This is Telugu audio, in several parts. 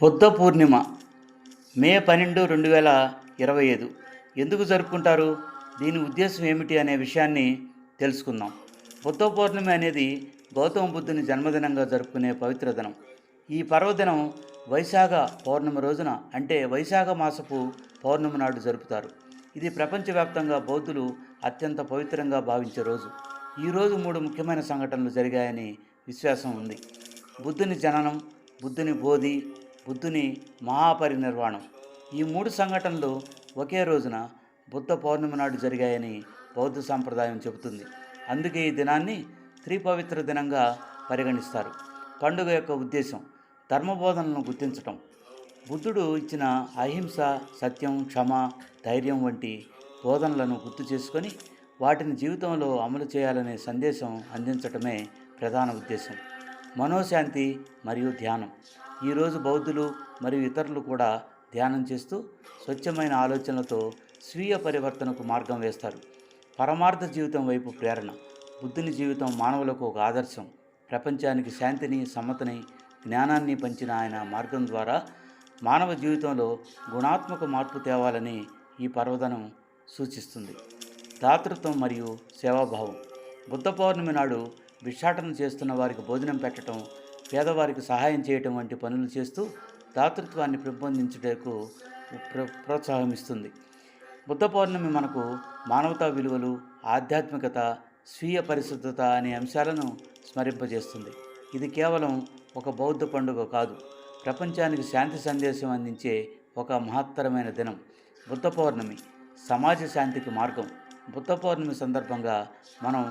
బుద్ధ పూర్ణిమ మే పన్నెండు రెండు వేల ఇరవై ఐదు. ఎందుకు జరుపుకుంటారు? దీని ఉద్దేశం ఏమిటి అనే విషయాన్ని తెలుసుకుందాం. బుద్ధ పౌర్ణమి అనేది గౌతమ బుద్ధుని జన్మదినంగా జరుపుకునే పవిత్ర దినం. ఈ పర్వదినం వైశాఖ పౌర్ణమి రోజున అంటే వైశాఖ మాసపు పౌర్ణమి నాడు జరుపుతారు. ఇది ప్రపంచవ్యాప్తంగా బౌద్ధులు అత్యంత పవిత్రంగా భావించే రోజు. ఈ రోజు మూడు ముఖ్యమైన సంఘటనలు జరిగాయని విశ్వాసం ఉంది. బుద్ధుని జననం బుద్ధుని బోధి బుద్ధుని మహాపరినిర్వాణం. ఈ మూడు సంఘటనలు ఒకే రోజున బుద్ధ పౌర్ణమి నాడు జరిగాయని బౌద్ధ సాంప్రదాయం చెబుతుంది. అందుకే ఈ దినాన్ని త్రిపవిత్ర దినంగా పరిగణిస్తారు. పండుగ యొక్క ఉద్దేశం ధర్మబోధనలను గుర్తించటం. బుద్ధుడు ఇచ్చిన అహింస సత్యం క్షమ ధైర్యం వంటి బోధనలను గుర్తు చేసుకొని వాటిని జీవితంలో అమలు చేయాలనే సందేశం అందించటమే ప్రధాన ఉద్దేశం. మనోశాంతి మరియు ధ్యానం. ఈరోజు బౌద్ధులు మరియు ఇతరులు కూడా ధ్యానం చేస్తూ స్వచ్ఛమైన ఆలోచనలతో స్వీయ పరివర్తనకు మార్గం వేస్తారు. పరమార్థ జీవితం వైపు ప్రేరణ బుద్ధుని జీవితం మానవులకు ఒక ఆదర్శం. ప్రపంచానికి శాంతిని సమ్మతిని జ్ఞానాన్ని పంచిన ఆయన మార్గం ద్వారా మానవ జీవితంలో గుణాత్మక మార్పు తేవాలని ఈ పర్వదనం సూచిస్తుంది. దాతృత్వం మరియు సేవాభావం. బుద్ధ పౌర్ణమి నాడు భిక్షాటన చేస్తున్న వారికి భోజనం పెట్టడం పేదవారికి సహాయం చేయటం వంటి పనులు చేస్తూ దాతృత్వాన్ని పెంపొందించుటకు ప్రోత్సాహం ఇస్తుంది బుద్ధ పౌర్ణమి మనకు మానవతా విలువలు ఆధ్యాత్మికత స్వీయ పరిశుద్ధత అనే అంశాలను స్మరింపజేస్తుంది. ఇది కేవలం ఒక బౌద్ధ పండుగ కాదు ప్రపంచానికి శాంతి సందేశం అందించే ఒక మహత్తరమైన దినం. బుద్ధ పౌర్ణమి సమాజ శాంతికి మార్గం. బుద్ధ పౌర్ణమి సందర్భంగా మనం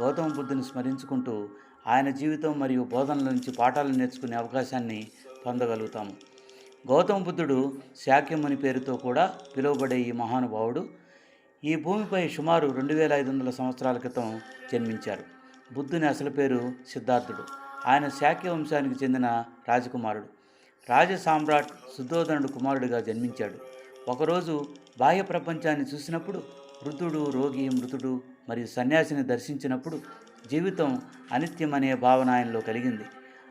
గౌతమ బుద్ధుని స్మరించుకుంటూ ఆయన జీవితం మరియు బోధనల నుంచి పాఠాలు నేర్చుకునే అవకాశాన్ని పొందగలుగుతాము. గౌతమ బుద్ధుడు శాక్యముని పేరుతో కూడా పిలువబడే ఈ మహానుభావుడు ఈ భూమిపై సుమారు రెండు వేల ఐదు వందల సంవత్సరాల క్రితం జన్మించారు. బుద్ధుని అసలు పేరు సిద్ధార్థుడు. ఆయన శాక్య వంశానికి చెందిన రాజకుమారుడు. రాజ సామ్రాట్ శుద్ధోధనుడు కుమారుడిగా జన్మించాడు. ఒకరోజు బాహ్య ప్రపంచాన్ని చూసినప్పుడు వృద్ధుడు రోగి మృతుడు మరియు సన్యాసిని దర్శించినప్పుడు జీవితం అనిత్యమనే భావన ఆయనలో కలిగింది.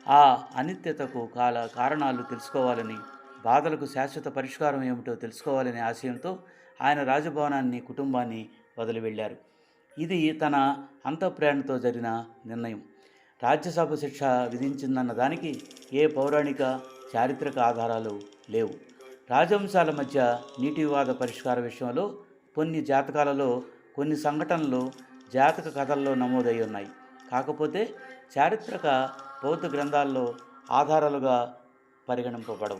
ఆ అనిత్యతకు కాల కారణాలు తెలుసుకోవాలని బాధలకు శాశ్వత పరిష్కారం ఏమిటో తెలుసుకోవాలనే ఆశయంతో ఆయన రాజభవనాన్ని కుటుంబాన్ని వదిలి వెళ్ళారు ఇది తన అంతఃప్రేరణతో జరిగిన నిర్ణయం. రాజ్యసభ శిక్ష విధించిందన్న దానికి ఏ పౌరాణిక చారిత్రక ఆధారాలు లేవు. రాజవంశాల మధ్య నీటి వివాద పరిష్కార విషయంలో కొన్ని జాతకాలలో కొన్ని సంఘటనలు జాతక కథల్లో నమోదై ఉన్నాయి. కాకపోతే చారిత్రక బౌద్ధ గ్రంథాల్లో ఆధారాలుగా పరిగణింపబడవు.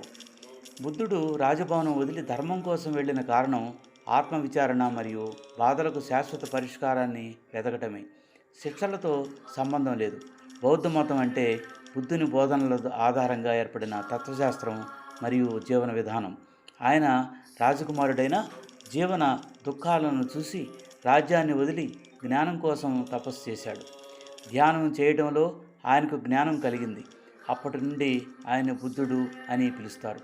బుద్ధుడు రాజభవనం వదిలి ధర్మం కోసం వెళ్ళిన కారణం ఆత్మవిచారణ మరియు బాధలకు శాశ్వత పరిష్కారాన్ని వెతకటమే శిక్షలతో సంబంధం లేదు. బౌద్ధ మతం అంటే బుద్ధుని బోధనల ఆధారంగా ఏర్పడిన తత్వశాస్త్రం మరియు జీవన విధానం. ఆయన రాజకుమారుడైన జీవన దుఃఖాలను చూసి రాజ్యాన్ని వదిలి జ్ఞానం కోసం తపస్సు చేశాడు. ధ్యానం చేయడంలో ఆయనకు జ్ఞానం కలిగింది. అప్పటి నుండి ఆయన బుద్ధుడు అని పిలుస్తారు.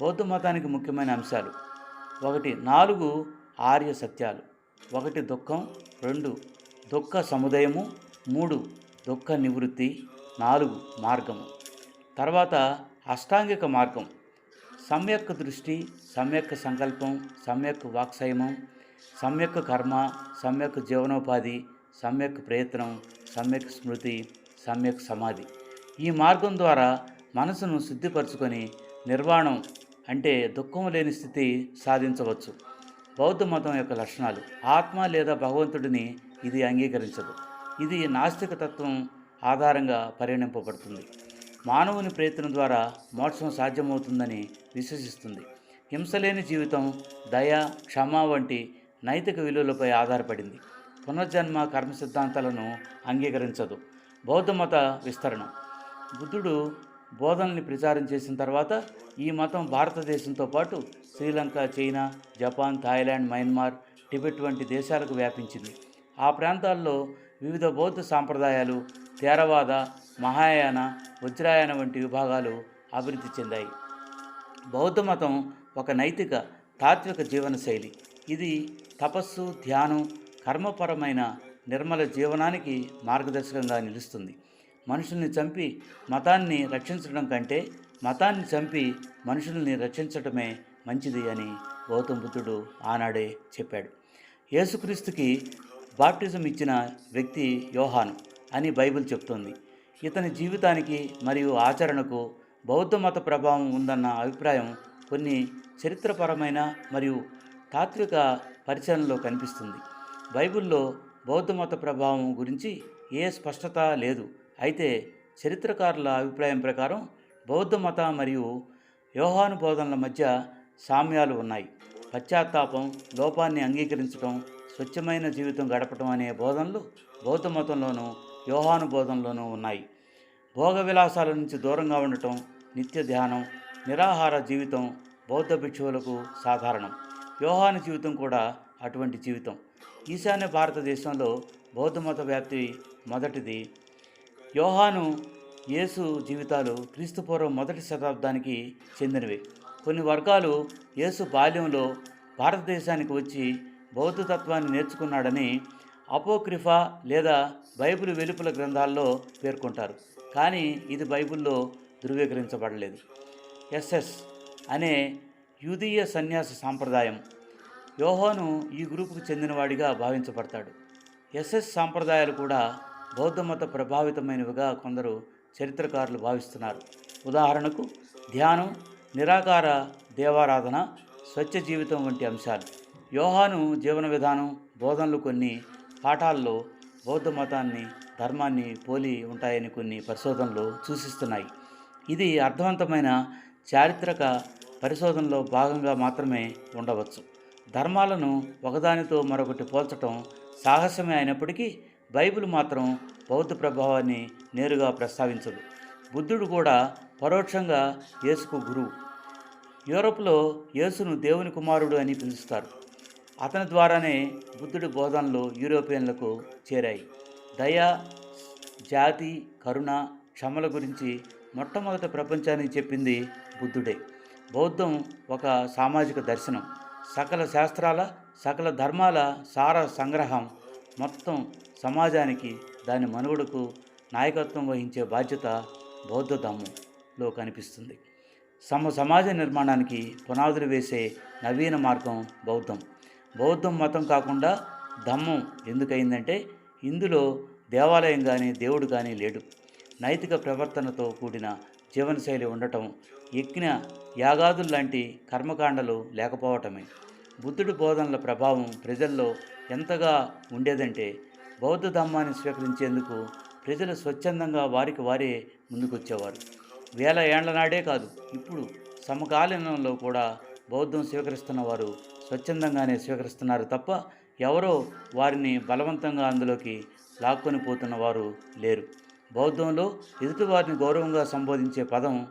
బౌద్ధ మతానికి ముఖ్యమైన అంశాలు. ఒకటి నాలుగు ఆర్య సత్యాలు. ఒకటి దుఃఖం. రెండు దుఃఖ సముదయము. మూడు దుఃఖ నివృత్తి. నాలుగు మార్గము. తర్వాత అష్టాంగిక మార్గం. సమ్యక్ దృష్టి సమ్యక్ సంకల్పం సమ్యక్ వాక్సయమం సమ్యక్ కర్మ సమ్యక్ జీవనోపాధి సమ్యక్ ప్రయత్నం సమ్యక్ స్మృతి సమ్యక్ సమాధి. ఈ మార్గం ద్వారా మనసును శుద్ధిపరచుకొని నిర్వాణం అంటే దుఃఖం లేని స్థితి సాధించవచ్చు. బౌద్ధ మతం యొక్క లక్షణాలు ఆత్మ లేదా భగవంతుడిని ఇది అంగీకరించదు. ఇది నాస్తిక తత్వం ఆధారంగా పరిగణింపబడుతుంది. మానవుని ప్రయత్నం ద్వారా మోక్షం సాధ్యమవుతుందని విశ్వసిస్తుంది. హింసలేని జీవితం దయ క్షమ వంటి నైతిక విలువలపై ఆధారపడింది. పునర్జన్మ కర్మ సిద్ధాంతాలను అంగీకరించదు. బౌద్ధ మత విస్తరణ. బుద్ధుడు బోధనల్ని ప్రచారం చేసిన తర్వాత ఈ మతం భారతదేశంతో పాటు Sri Lanka China Japan Thailand Myanmar Tibet వంటి దేశాలకు వ్యాపించింది. ఆ ప్రాంతాల్లో వివిధ బౌద్ధ సాంప్రదాయాలు థేరవాద మహాయాన వజ్రాయన వంటి విభాగాలు అభివృద్ధి చెందాయి. బౌద్ధ మతం ఒక నైతిక తాత్విక జీవనశైలి ఇది తపస్సు ధ్యానం కర్మపరమైన నిర్మల జీవనానికి మార్గదర్శకంగా నిలుస్తుంది. మనుషుల్ని చంపి మతాన్ని రక్షించడం కంటే మతాన్ని చంపి మనుషుల్ని రక్షించటమే మంచిది అని గౌతమ బుద్ధుడు ఆనాడే చెప్పాడు. యేసుక్రీస్తుకి బాప్టిజం ఇచ్చిన వ్యక్తి యోహాను అని బైబిల్ చెప్తోంది. ఇతని జీవితానికి మరియు ఆచరణకు బౌద్ధ మత ప్రభావం ఉందన్న అభిప్రాయం కొన్ని చరిత్రపరమైన మరియు తాత్విక పరిచయంలో కనిపిస్తుంది. బైబిల్లో బౌద్ధ మత ప్రభావం గురించి ఏ స్పష్టత లేదు. అయితే చరిత్రకారుల అభిప్రాయం ప్రకారం బౌద్ధ మత మరియు యోహాను బోధనల మధ్య సామ్యాలు ఉన్నాయి. పశ్చాత్తాపం లోపాన్ని అంగీకరించడం స్వచ్ఛమైన జీవితం గడపడం అనే బోధనలు బౌద్ధ మతంలోనూ యోహాను బోధనలోనూ ఉన్నాయి. భోగ విలాసాల నుంచి దూరంగా ఉండటం నిత్య ధ్యానం నిరాహార జీవితం బౌద్ధ భిక్షువులకు సాధారణం. యోహాను జీవితం కూడా అటువంటి జీవితం. ఈశాన్య భారతదేశంలో బౌద్ధ మత వ్యాప్తి మొదటిది. యోహాను యేసు జీవితాలు క్రీస్తుపూర్వం మొదటి శతాబ్దానికి చెందినవి. కొన్ని వర్గాలు యేసు బాల్యంలో భారతదేశానికి వచ్చి బౌద్ధ తత్వాన్ని నేర్చుకున్నాడని అపోక్రిఫా లేదా బైబిల్ వెలుపల గ్రంథాల్లో పేర్కొంటారు. కానీ ఇది బైబిల్లో ధృవీకరించబడలేదు. ఎస్ఎస్ అనే యూదీయ సన్యాస సాంప్రదాయం యోహాను ఈ గ్రూపుకు చెందినవాడిగా భావించబడతాడు. ఎస్ఎస్ సాంప్రదాయాలు కూడా బౌద్ధమత ప్రభావితమైనవిగా కొందరు చరిత్రకారులు భావిస్తున్నారు. ఉదాహరణకు ధ్యానం నిరాకార దేవారాధన స్వచ్ఛ జీవితం వంటి అంశాలు. యోహాను జీవన విధానం బోధనలు కొన్ని పాఠాల్లో బౌద్ధ మతాన్ని ధర్మాన్ని పోలి ఉంటాయని కొన్ని పరిశోధనలు సూచిస్తున్నాయి. ఇది అర్థవంతమైన చారిత్రక పరిశోధనలో భాగంగా మాత్రమే ఉండవచ్చు. ధర్మాలను ఒకదానితో మరొకటి పోల్చటం సాహసమే అయినప్పటికీ బైబిల్ మాత్రం బౌద్ధ ప్రభావాన్ని నేరుగా ప్రస్తావించదు. బుద్ధుడు కూడా పరోక్షంగా యేసుకు గురువు. యూరోప్లో యేసును దేవుని కుమారుడు అని పిలుస్తారు. అతని ద్వారానే బుద్ధుడి బోధనలు యూరోపియన్లకు చేరాయి. దయ జాతి కరుణ క్షమల గురించి మొట్టమొదట ప్రపంచానికి చెప్పింది బుద్ధుడే. బౌద్ధం ఒక సామాజిక దర్శనం. సకల శాస్త్రాల సకల ధర్మాల సార సంగ్రహం మొత్తం సమాజానికి దాని మనుగడకు నాయకత్వం వహించే బాధ్యత బౌద్ధ ధమ్మంలో కనిపిస్తుంది. సమ సమాజ నిర్మాణానికి పునాదులు వేసే నవీన మార్గం బౌద్ధం. బౌద్ధం మతం కాకుండా ధమ్మం ఎందుకయిందంటే ఇందులో దేవాలయం కానీ దేవుడు కానీ లేడు. నైతిక ప్రవర్తనతో కూడిన జీవనశైలి ఉండటం యజ్ఞ యాగాదులు లాంటి కర్మకాండలు లేకపోవటమే. బుద్ధుడి బోధనల ప్రభావం ప్రజల్లో ఎంతగా ఉండేదంటే బౌద్ధ ధమ్మాన్ని స్వీకరించేందుకు ప్రజలు స్వచ్ఛందంగా వారికి వారే ముందుకొచ్చేవారు. వేల ఏండ్ల నాడే కాదు ఇప్పుడు సమకాలీనంలో కూడా బౌద్ధం స్వీకరిస్తున్న వారు స్వచ్ఛందంగానే స్వీకరిస్తున్నారు తప్ప ఎవరో వారిని బలవంతంగా అందులోకి లాక్కొని పోతున్న వారు లేరు. బౌద్ధంలో ఎదుటివారిని గౌరవంగా సంబోధించే పదం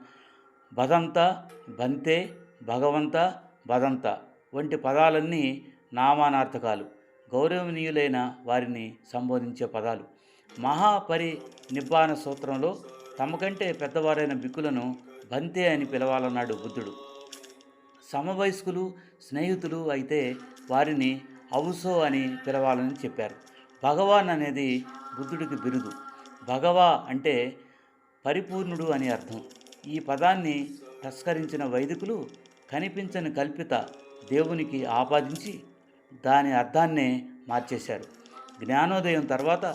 బదంత బంతే భగవంత బదంత వంటి పదాలన్నీ నామానార్థకాలు. గౌరవనీయులైన వారిని సంబోధించే పదాలు. మహాపరి నిబ్బాన సూత్రంలో తమకంటే పెద్దవారైన బిక్కులను బంతే అని పిలవాలన్నాడు బుద్ధుడు. సమవయస్కులు స్నేహితులు అయితే వారిని అవుసో అని పిలవాలని చెప్పారు. భగవాన్ అనేది బుద్ధుడికి బిరుదు. భగవా అంటే పరిపూర్ణుడు అని అర్థం. ఈ పదాన్ని తస్కరించిన వైదికులు కనిపించని కల్పిత దేవునికి ఆపాదించి దాని అర్థాన్నే మార్చేశారు. జ్ఞానోదయం తర్వాత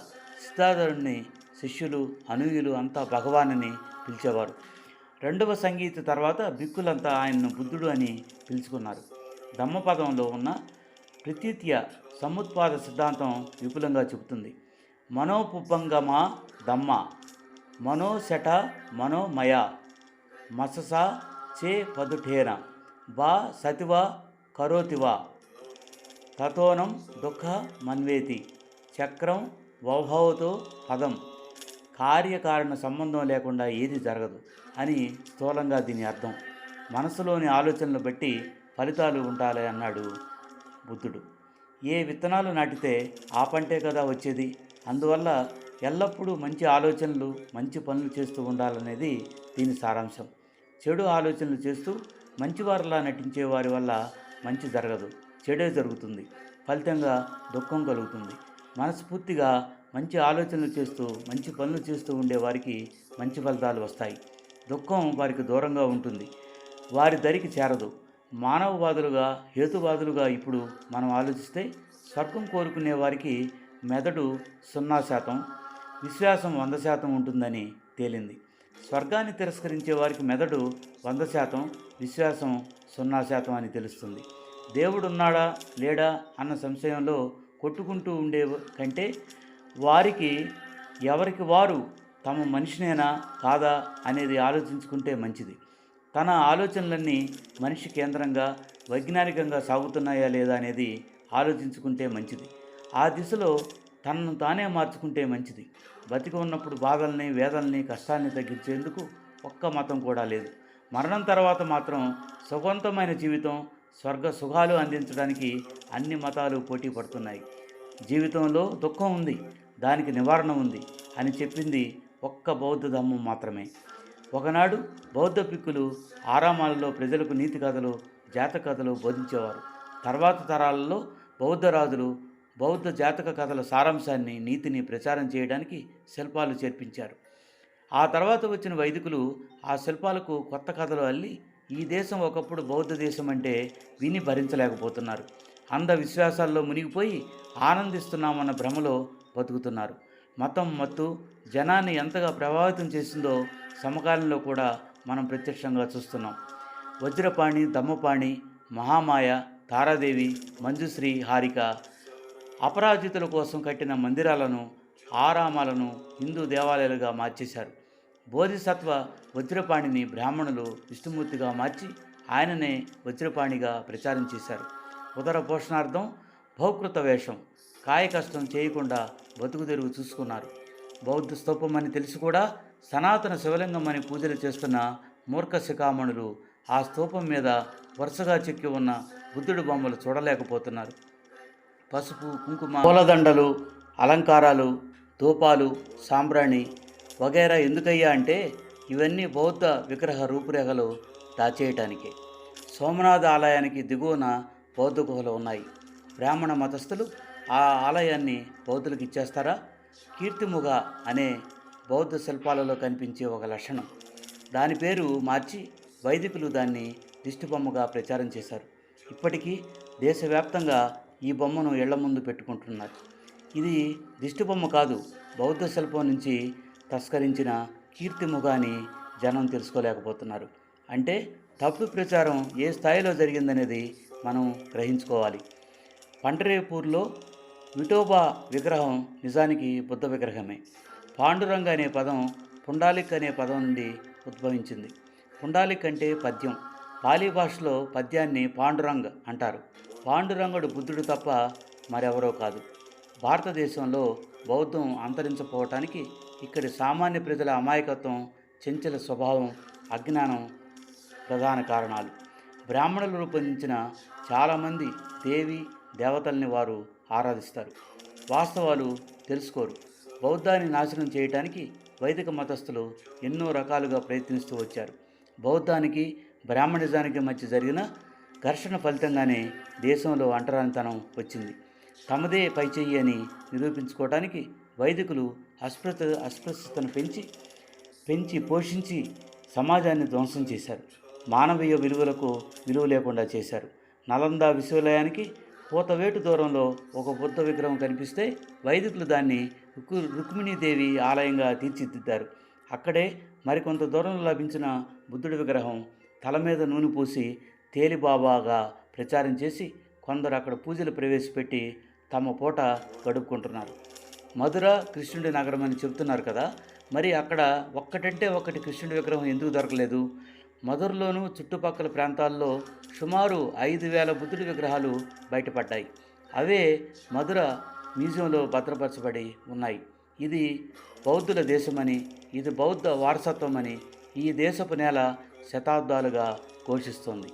సిద్ధార్థుడిని శిష్యులు అనుయులు అంతా భగవానని పిలిచేవారు. రెండవ సంగీత తర్వాత బిక్కులంతా ఆయన్ను బుద్ధుడు అని పిలుచుకున్నారు. ధమ్మపదంలో ఉన్న ప్రతీత్య సముత్పాద సిద్ధాంతం విపులంగా చెబుతుంది. మనోపుప్పంగమా దమ్మ. మనోశట మనోమయ. మసస చే పదుఠేన. బా సతివా కరోతివా. తతోనం దుఃఖ మన్వేతి. చక్రం వౌభవతో పదం. కార్యకారణ సంబంధం లేకుండా ఏది జరగదు అని స్థూలంగా దీని అర్థం. మనసులోని ఆలోచనలు బట్టి ఫలితాలు ఉండాలి అన్నాడు బుద్ధుడు. ఏ విత్తనాలు నాటితే ఆ పంటే కదా వచ్చేది? అందువల్ల ఎల్లప్పుడూ మంచి ఆలోచనలు మంచి పనులు చేస్తూ ఉండాలనేది దీని సారాంశం. చెడు ఆలోచనలు చేస్తూ మంచివారిలా నటించే వారి వల్ల మంచి జరగదు. చెడే జరుగుతుంది. ఫలితంగా దుఃఖం కలుగుతుంది. మనస్ఫూర్తిగా మంచి ఆలోచనలు చేస్తూ మంచి పనులు చేస్తూ ఉండే వారికి మంచి ఫలితాలు వస్తాయి. దుఃఖం వారికి దూరంగా ఉంటుంది. వారి దరికి చేరదు. మానవవాదులుగా హేతువాదులుగా ఇప్పుడు మనం ఆలోచిస్తే స్వర్గం కోరుకునే వారికి మెదడు సున్నా శాతం విశ్వాసం వంద శాతం ఉంటుందని తేలింది. స్వర్గాన్ని తిరస్కరించే వారికి మెదడు వంద శాతం విశ్వాసం సున్నా శాతం అని తెలుస్తుంది. దేవుడు ఉన్నాడా లేడా అన్న సంశయంలో కొట్టుకుంటూ ఉండే కంటే వారికి ఎవరికి వారు తమ మనిషినేనా కాదా అనేది ఆలోచించుకుంటే మంచిది. తన ఆలోచనలన్నీ మనిషి కేంద్రంగా వైజ్ఞానికంగా సాగుతున్నాయా లేదా అనేది ఆలోచించుకుంటే మంచిది. ఆ దిశలో తనను తానే మార్చుకుంటే మంచిది. బతికి ఉన్నప్పుడు బాధల్ని వేదల్ని కష్టాన్ని తగ్గించేందుకు ఒక్క మతం కూడా లేదు. మరణం తర్వాత మాత్రం సుఖవంతమైన జీవితం స్వర్గ సుఖాలు అందించడానికి అన్ని మతాలు పోటీ పడుతున్నాయి. జీవితంలో దుఃఖం ఉంది దానికి నివారణ ఉంది అని చెప్పింది ఒక్క బౌద్ధ ధర్మం మాత్రమే. ఒకనాడు బౌద్ధ పిక్కులు ఆరామాలలో ప్రజలకు నీతి కథలు జాతకథలు బోధించేవారు. తర్వాత తరాలలో బౌద్ధ రాజులు బౌద్ధ జాతక కథల సారాంశాన్ని నీతిని ప్రచారం చేయడానికి శిల్పాలు చేర్పించారు. ఆ తర్వాత వచ్చిన వైదికులు ఆ శిల్పాలకు కొత్త కథలు అల్లి ఈ దేశం ఒకప్పుడు బౌద్ధ దేశం అంటే విని భరించలేకపోతున్నారు. అంధ విశ్వాసాల్లో మునిగిపోయి ఆనందిస్తున్నామన్న భ్రమలో బతుకుతున్నారు. మతం మత్తు జనాన్ని ఎంతగా ప్రభావితం చేసిందో సమకాలంలో కూడా మనం ప్రత్యక్షంగా చూస్తున్నాం. వజ్రపాణి దమ్మపాణి మహామాయ తారాదేవి మంజుశ్రీ హారిక అపరాజితుల కోసం కట్టిన మందిరాలను ఆరామాలను హిందూ దేవాలయాలుగా మార్చేశారు. బోధిసత్వ వజ్రపాణిని బ్రాహ్మణులు విష్ణుమూర్తిగా మార్చి ఆయననే వజ్రపాణిగా ప్రచారం చేశారు. ఉదర పోషణార్థం భౌకృత వేషం. కాయకష్టం చేయకుండా బతుకుతెరుగు చూసుకున్నారు. బౌద్ధ స్తూపం అని తెలిసి కూడా సనాతన శివలింగం అని పూజలు చేస్తున్న మూర్ఖ శిఖామణులు ఆ స్తూపం మీద వరుసగా చెక్కి ఉన్న బుద్ధుడి బొమ్మలు చూడలేకపోతున్నారు. పసుపు కుంకుమ పూలదండలు అలంకారాలు ధూపాలు సాంబ్రాణి వగైరా ఎందుకయ్యా అంటే ఇవన్నీ బౌద్ధ విగ్రహ రూపురేఖలు దాచేయటానికే. సోమనాథ ఆలయానికి దిగువన బౌద్ధ గుహలు ఉన్నాయి. బ్రాహ్మణ మతస్థులు ఆ ఆలయాన్ని బౌద్ధులకు ఇచ్చేస్తారా? కీర్తిముగ అనే బౌద్ధ శిల్పాలలో కనిపించే ఒక లక్షణం. దాని పేరు మార్చి వైదికులు దాన్ని దిష్టిబొమ్మగా ప్రచారం చేశారు. ఇప్పటికీ దేశవ్యాప్తంగా ఈ బొమ్మను ఇళ్ళ ముందు పెట్టుకుంటున్నారు. ఇది దిష్టిబొమ్మ కాదు బౌద్ధ శిల్పం నుంచి తస్కరించిన కీర్తిముగ అని జనం తెలుసుకోలేకపోతున్నారు. అంటే తప్పుడు ప్రచారం ఏ స్థాయిలో జరిగిందనేది మనం గ్రహించుకోవాలి. పండరేపూర్లో విఠోబా విగ్రహం నిజానికి బుద్ధ విగ్రహమే. పాండురంగ అనే పదం పుండాలిక్ అనే పదం నుండి ఉద్భవించింది. పుండాలిక్ అంటే పద్యం. పాలీ భాషలో పద్యాన్ని పాండురంగ అంటారు. పాండురంగుడు బుద్ధుడు తప్ప మరెవరో కాదు. భారతదేశంలో బౌద్ధం అంతరించపోవటానికి ఇక్కడి సామాన్య ప్రజల అమాయకత్వం చెంచల స్వభావం అజ్ఞానం ప్రధాన కారణాలు. బ్రాహ్మణులు రూపొందించిన చాలామంది దేవి దేవతల్ని వారు ఆరాధిస్తారు. వాస్తవాలు తెలుసుకోరు. బౌద్ధాన్ని నాశనం చేయటానికి వైదిక మతస్థులు ఎన్నో రకాలుగా ప్రయత్నిస్తూ వచ్చారు. బౌద్ధానికి బ్రాహ్మణిజానికి మధ్య జరిగిన ఘర్షణ ఫలితంగానే దేశంలో అంటరానితనం వచ్చింది. తమదే పైచెయ్యి అని నిరూపించుకోవటానికి వైదికులు అస్పృత అస్పృశ్యతను పెంచి పెంచి పోషించి సమాజాన్ని ధ్వంసం చేశారు. మానవీయ విలువలకు విలువ లేకుండా చేశారు. నలంద విశ్వాలయానికి పూతవేటు దూరంలో ఒక బుద్ధ విగ్రహం కనిపిస్తే వైదికులు దాన్ని రుక్మిణీదేవి ఆలయంగా తీర్చిదిద్దారు. అక్కడే మరికొంత దూరంలో లభించిన బుద్ధుడి విగ్రహం తల మీద నూనె పోసి తేలిబాబాగా ప్రచారం చేసి కొందరు అక్కడ పూజలు ప్రవేశపెట్టి తమ పూట గడుపుకుంటున్నారు. మధుర కృష్ణుడి నగరం అని చెబుతున్నారు కదా మరి అక్కడ ఒక్కటంటే ఒక్కటి కృష్ణుడి విగ్రహం ఎందుకు దొరకలేదు? మధురలోను చుట్టుపక్కల ప్రాంతాల్లో సుమారు ఐదు వేల బుద్ధుడి విగ్రహాలు బయటపడ్డాయి. అవే మధుర మ్యూజియంలో భద్రపరచబడి ఉన్నాయి. ఇది బౌద్ధుల దేశమని ఇది బౌద్ధ వారసత్వమని ఈ దేశపు నేల శతాబ్దాలుగా ఘోషిస్తోంది.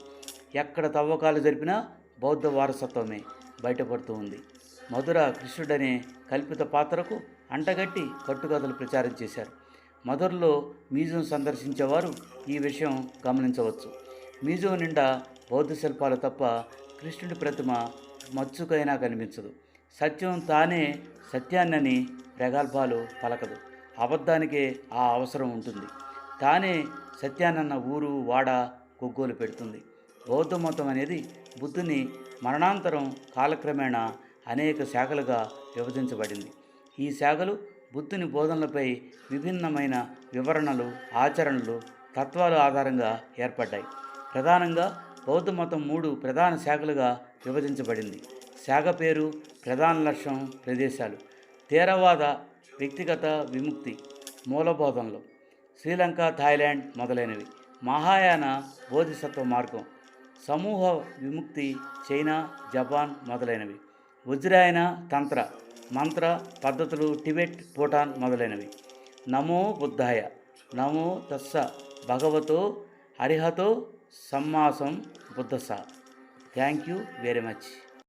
ఎక్కడ తవ్వకాలు జరిపినా బౌద్ధ వారసత్వమే బయటపడుతూ ఉంది. మధుర కృష్ణుడనే కల్పిత పాత్రకు అంటగట్టి కట్టుకథలు ప్రచారం చేశారు. మధురలో మ్యూజియం సందర్శించేవారు ఈ విషయం గమనించవచ్చు. మ్యూజియం నిండా బౌద్ధ శిల్పాలు తప్ప కృష్ణుడి ప్రతిమ మచ్చుకైనా కనిపించదు. సత్యం తానే సత్యాన్నని ప్రగల్భాలు పలకదు. అబద్ధానికే ఆ అవసరం ఉంటుంది. తానే సత్యానన్న ఊరు వాడ గొగ్గోలు పెడుతుంది. బౌద్ధ మతం అనేది బుద్ధుని మరణాంతరం కాలక్రమేణా అనేక శాఖలుగా విభజించబడింది. ఈ శాఖలు బుద్ధుని బోధనలపై విభిన్నమైన వివరణలు ఆచరణలు తత్వాలు ఆధారంగా ఏర్పడ్డాయి. ప్రధానంగా బౌద్ధ మతం మూడు ప్రధాన శాఖలుగా విభజించబడింది. శాఖ పేరు ప్రధాన లక్ష్యం ప్రదేశాలు. తీరవాద వ్యక్తిగత విముక్తి మూలబోధనలు. శ్రీలంక థాయిలాండ్ మొదలైనవి. మహాయాన బోధిసత్వ మార్గం. సమూహ విముక్తి చైనా జపాన్ మొదలైనవి. వజ్రాయన తంత్ర మంత్ర పద్ధతులు టిబెట్ భూటాన్ మొదలైనవి. నమో బుద్ధాయ నమో తస్స భగవతో హరిహతో సమ్మాసం బుద్ధస. Thank you very much.